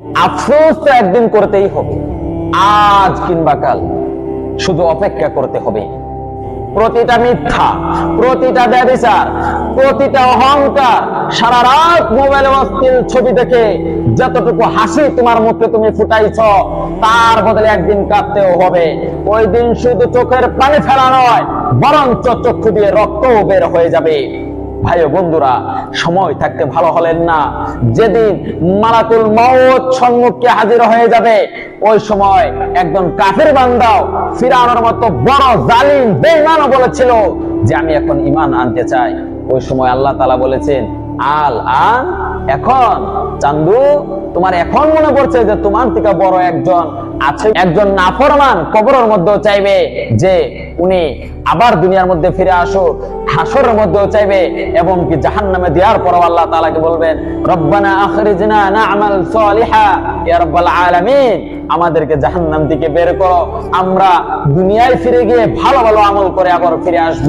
আফসোস তো একদিন করতেই হবে। আজ কিংবা কাল শুধু অপেক্ষা করতে হবে। প্রতিটা মিথ্যা, প্রতিটা ব্যবচার, প্রতিটা অহংকার সারা রাত মোবাইল অস্থির ছবি দেখে যতটুকু হাসি তোমার মুখে তুমি ফুটাইছ, তার বদলে একদিন কাঁদতেও হবে। ওই দিন শুধু চোখের পানি ফেলা নয়, বরঞ্চ চক্ষু দিয়ে রক্তও বের হয়ে যাবে। ভাই বন্ধুরা, সময় থাকতে ভালো হলেন না। যেদিন মালাকুল মৌত সম্মুখে হাজির হয়ে যাবে, ওই সময় একজন কাফের বান্দাও ফিরানোর মতো বড় জালিম, বেঈমানও বলেছিল যে, আমি এখন ইমান আনতে চাই। ওই সময় আল্লাহ তালা বলেছেন, আল আন, এখন, চান্দু, তোমার এখন মনে পড়ছে যে, তোমার থেকে বড় একজন আছে। একজন নাফরমান কবরের মধ্যেও চাইবে যে উনি আবার দুনিয়ার মধ্যে ফিরে আসুক, হাসরের মধ্যেও চাইবে এবং কি জাহান্নামে দেওয়ার পর আল্লাহ তাআলাকে বলবেন, রব্বানা আখরিজনা না'মাল সালিহা, ইয়া রাব্বাল আলামিন। আমাদেরকে জাহান্নাম থেকে বের করো। আমরা দুনিয়ায় ফিরে গিয়ে ভালো ভালো আমল করে আবার ফিরে আসব।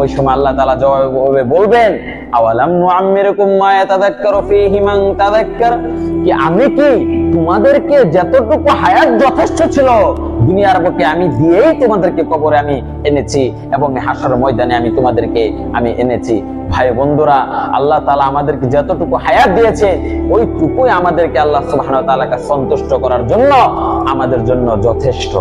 ওই সময় আল্লাহ তাআলা জবাবে বলবেন, আওয়ালাম নুআম্মিরুকুম মা ইয়াতাযাক্কারু ফীহি মান তাযাক্কার কি আমি কি তোমাদেরকে যতটুকু হায়াত যথেষ্ট ছিল, দুনিয়ার বুকে আমি দিয়েই তোমাদেরকে কবরে আমি এনেছি এবং হাসর ময়দানে আমি তোমাদেরকে আমি এনেছি। ভাই বন্ধুরা, আল্লাহ তালা আমাদেরকে যতটুকু হায়াত দিয়েছে, ওইটুকুই আমাদেরকে আল্লাহ সুবহানাহু ওয়া তাআলাকে সন্তুষ্ট করার জন্য আমাদের জন্য যথেষ্ট।